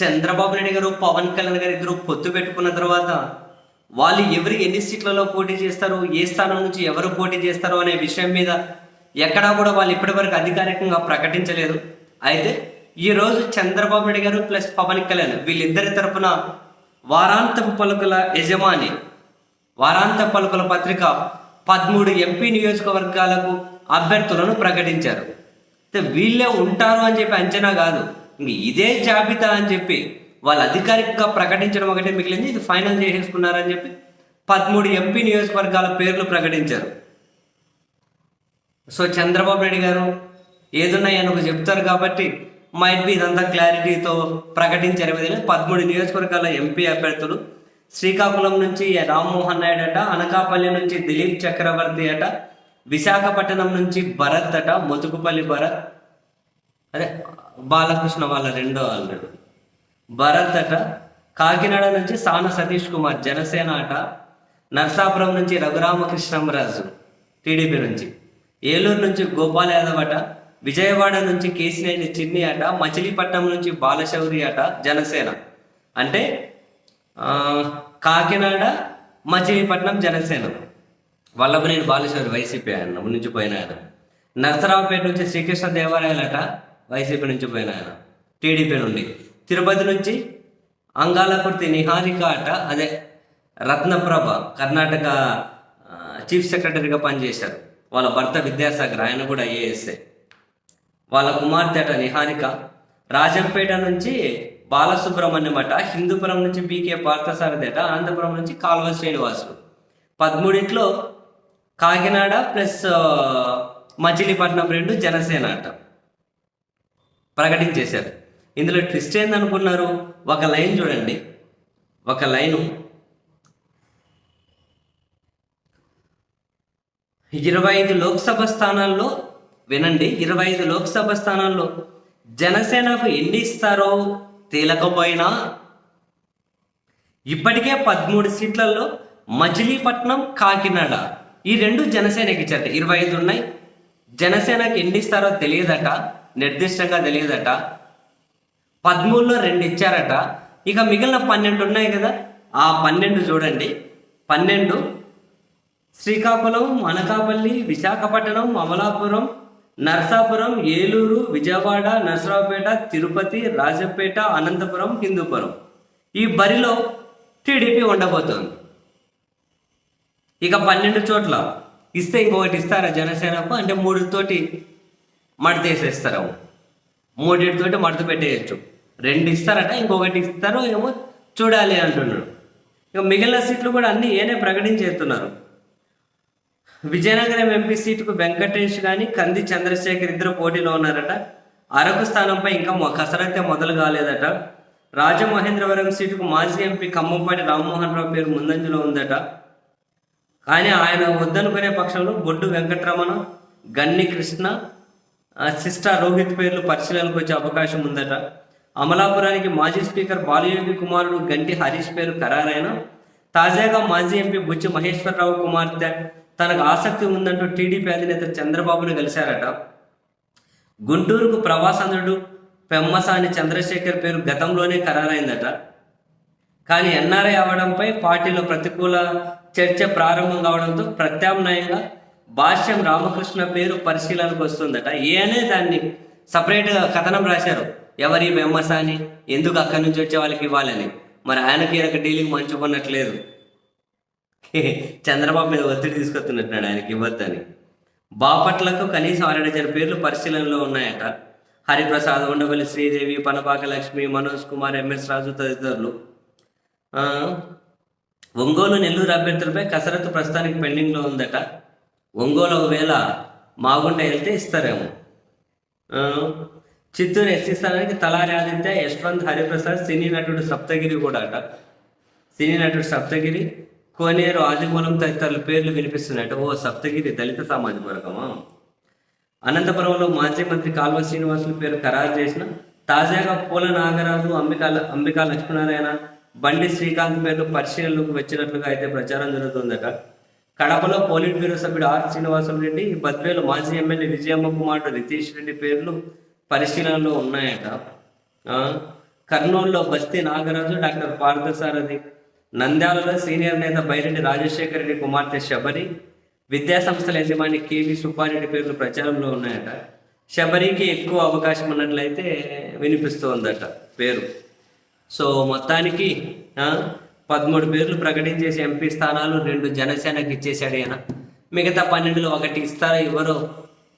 చంద్రబాబు నాయుడు గారు పవన్ కళ్యాణ్ గారు ఇద్దరు పొత్తు పెట్టుకున్న తర్వాత వాళ్ళు ఎవరు ఎన్ని సీట్లలో పోటీ చేస్తారు ఏ స్థానం నుంచి ఎవరు పోటీ చేస్తారు అనే విషయం మీద ఎక్కడా కూడా వాళ్ళు ఇప్పటివరకు అధికారికంగా ప్రకటించలేదు. అయితే ఈ రోజు చంద్రబాబు నాయుడు గారు ప్లస్ పవన్ కళ్యాణ్ వీళ్ళిద్దరి తరపున వారాంతపు పలుకుల యజమాని వారాంత పలుకుల పత్రిక పదమూడు ఎంపీ నియోజకవర్గాలకు అభ్యర్థులను ప్రకటించారు. అయితే వీళ్ళే ఉంటారు అని చెప్పి అంచనా కాదు. ఇంక ఇదే జాబితా అని చెప్పి వాళ్ళు అధికారికంగా ప్రకటించడం ఒకటే మిగిలింది. ఇది ఫైనల్ చేసేసుకున్నారని చెప్పి పదమూడు ఎంపీ నియోజకవర్గాల పేర్లు ప్రకటించారు. సో చంద్రబాబు నాయుడు గారు ఏదున్నాయి ఒక చెప్తారు కాబట్టి మైట్ బి ఇదంతా క్లారిటీతో ప్రకటించారు. విధంగా పదమూడు నియోజకవర్గాల ఎంపీ అభ్యర్థులు శ్రీకాకుళం నుంచి రామ్మోహన్ నాయుడు అట అనకాపల్లి నుంచి దిలీప్ చక్రవర్తి అట విశాఖపట్నం నుంచి భరత్ అట ముతుకుపల్లి భరత్. అదే బాలకృష్ణ వాళ్ళ రెండో అల్లుడు. భరత్ అట కాకినాడ నుంచి సాన సతీష్ కుమార్ జనసేన అట నర్సాపురం నుంచి రఘురామకృష్ణంరాజు టీడీపీ నుంచి. ఏలూరు నుంచి గోపాల్ యాదవ్ అట విజయవాడ నుంచి కేసినేని చిన్ని అట మచిలీపట్నం నుంచి బాలశౌరి అట జనసేన. అంటే కాకినాడ మచిలీపట్నం జనసేన. వల్లభనేని బాలశౌరి వైసీపీ ఆయన నుంచి పోయిన ఆయన. నర్సరావుపేట నుంచి శ్రీకృష్ణ దేవాలయాలట వైసీపీ నుంచి పోయిన ఆయన. టీడీపీ నుండి. తిరుపతి నుంచి అంగాలకుర్తి నిహారిక అట అదే రత్నప్రభ కర్ణాటక చీఫ్ సెక్రటరీగా పనిచేశారు. వాళ్ళ భర్త విద్యాసాగర్ ఆయన కూడా ఐఏఎస్ఏ వాళ్ళ కుమార్తె అట నిహారిక. రాజంపేట నుంచి బాలసుబ్రహ్మణ్యం అట హిందూపురం నుంచి బీకే పార్థసారథి అట అనంతపురం నుంచి కాల్వ శ్రీనివాసులు. పదమూడింట్లో కాకినాడ ప్లస్ మచిలీపట్నం రెండు జనసేన అట. ప్రకటించేశారు. ఇందులో ట్విస్ట్ ఏందనుకున్నారు? ఒక లైన్ చూడండి. ఒక లైను. ఇరవై ఐదు లోక్సభ స్థానాల్లో వినండి ఇరవై ఐదు లోక్సభ స్థానాల్లో జనసేనకు ఎన్ని ఇస్తారో తేలకపోయినా ఇప్పటికే పదమూడు సీట్లలో మచిలీపట్నం కాకినాడ ఈ రెండు జనసేనకి ఇచ్చారట. ఇరవై ఐదు ఉన్నాయి. జనసేనకి ఎన్ని ఇస్తారో తెలియదట. నిర్దిష్టంగా తెలియదట. పదమూడులో రెండు ఇచ్చారట. ఇక మిగిలిన పన్నెండు ఉన్నాయి కదా. ఆ పన్నెండు చూడండి. పన్నెండు శ్రీకాకుళం అనకాపల్లి విశాఖపట్నం అమలాపురం నర్సాపురం ఏలూరు విజయవాడ నరసరావుపేట తిరుపతి రాజపేట అనంతపురం హిందూపురం. ఈ బరిలో టీడీపీ ఉండబోతోంది. ఇక పన్నెండు చోట్ల ఇస్తే ఇంకొకటి ఇస్తారా జనసేనకు? అంటే మూడుతోటి మడత వేసేస్తారు మూడింటితోటి మడత పెట్టేయచ్చు. రెండు ఇస్తారట ఇంకొకటి ఇస్తారో ఏమో చూడాలి అంటున్నాడు. ఇక మిగిలిన సీట్లు కూడా అన్ని ఏనే ప్రకటించేస్తున్నారు. విజయనగరం ఎంపీ సీటుకు వెంకటేష్ కానీ కంది చంద్రశేఖర్ ఇద్దరు పోటీలో ఉన్నారట. అరకు స్థానంపై ఇంకా కసరత్తే మొదలు కాలేదట. రాజమహేంద్రవరం సీటుకు మాజీ ఎంపీ ఖమ్మంపాటి రామ్మోహన్ రావు పేరు ముందంజలో ఉందట. కానీ ఆయన వద్దనుకునే పక్షంలో బొడ్డు వెంకటరమణ గన్ని కృష్ణ సిస్టా రోహిత్ పేర్లు పరిశీలనకు వచ్చే అవకాశం ఉందట. అమలాపురానికి మాజీ స్పీకర్ బాలయోగి కుమారుడు గంటి హరీష్ పేరు ఖరారైన తాజాగా మాజీ ఎంపీ బుచ్చి మహేశ్వరరావు కుమార్తె తనకు ఆసక్తి ఉందంటూ టీడీపీ అధినేత చంద్రబాబును కలిశారట. గుంటూరుకు ప్రవాసందుడు పెమ్మసాని చంద్రశేఖర్ పేరు గతంలోనే ఖరారైందట. కానీ ఎన్ఆర్ఐ అవడంపై పార్టీలో ప్రతికూల చర్చ ప్రారంభం కావడంతో ప్రత్యామ్నాయంగా భాష్యం రామకృష్ణ పేరు పరిశీలనకు వస్తుందట. ఏనే దాన్ని సపరేట్గా కథనం రాశారు. ఎవరి బెమ్మసాని ఎందుకు అక్కడి నుంచి వచ్చే వాళ్ళకి ఇవ్వాలని. మరి ఆయనకి ఈయనకి డీలింగ్ మంచుకున్నట్లేదు చంద్రబాబు మీద ఒత్తిడి తీసుకొస్తున్నట్టున్నాడు ఆయనకి ఇవ్వద్దని. బాపట్లకు కనీసం అర డజన్ పేర్లు పరిశీలనలో ఉన్నాయట. హరిప్రసాద్ ఉండవల్లి శ్రీదేవి పనపాక లక్ష్మి మనోజ్ కుమార్ ఎంఎస్ రాజు తదితరులు. ఒంగోలు నెల్లూరు అభ్యర్థులపై కసరత్తు ప్రస్తుతానికి పెండింగ్లో ఉందట. ఒంగోలు ఒకవేళ మాగుండ వెళ్తే ఇస్తారేమో. చిత్తూరు ఎస్సీ స్థానానికి తలారి ఆదిత్య యశ్వంత్ హరిప్రసాద్ సినీ నటుడు సప్తగిరి కూడా అట. సినీ నటుడు సప్తగిరి కోనేరు ఆదిమూలం తదితరుల పేర్లు వినిపిస్తున్నాయట. ఓ సప్తగిరి దళిత సామాజిక వర్గమా అనంతపురంలో మాజీ మంత్రి కాల్వ శ్రీనివాసులు పేరు ఖరారు చేసిన తాజాగా పూల నాగరాజు అంబికా అంబికా లక్ష్మీనారాయణ బండి శ్రీకాంత్ పేర్లు పరిశీలనలోకి వచ్చినట్లుగా అయితే ప్రచారం జరుగుతుందట. కడపలో పోలిట్ బ్యూరో సభ్యుడు ఆర్ శ్రీనివాసులు రెడ్డి బద్వేలు మాజీ ఎమ్మెల్యే విజయమ్మ కుమారుడు రితీష్ రెడ్డి పేర్లు పరిశీలనలో ఉన్నాయట. కర్నూలులో బస్తీ నాగరాజు డాక్టర్ పార్థసారథి నంద్యాలలో సీనియర్ నేత బైరెడ్డి రాజశేఖర రెడ్డి కుమార్తె శబరి విద్యాసంస్థల యజమాని కేవి సుబ్బారెడ్డి పేర్లు ప్రచారంలో ఉన్నాయట. శబరికి ఎక్కువ అవకాశం ఉన్నట్లయితే వినిపిస్తోందట పేరు. సో మొత్తానికి పదమూడు పేర్లు ప్రకటించేసి ఎంపీ స్థానాలు రెండు జనసేనకి ఇచ్చేశాడు ఈయన. మిగతా పన్నెండులో ఒకటి ఇస్తారో ఇవ్వరో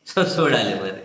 సో చూడాలి మరి.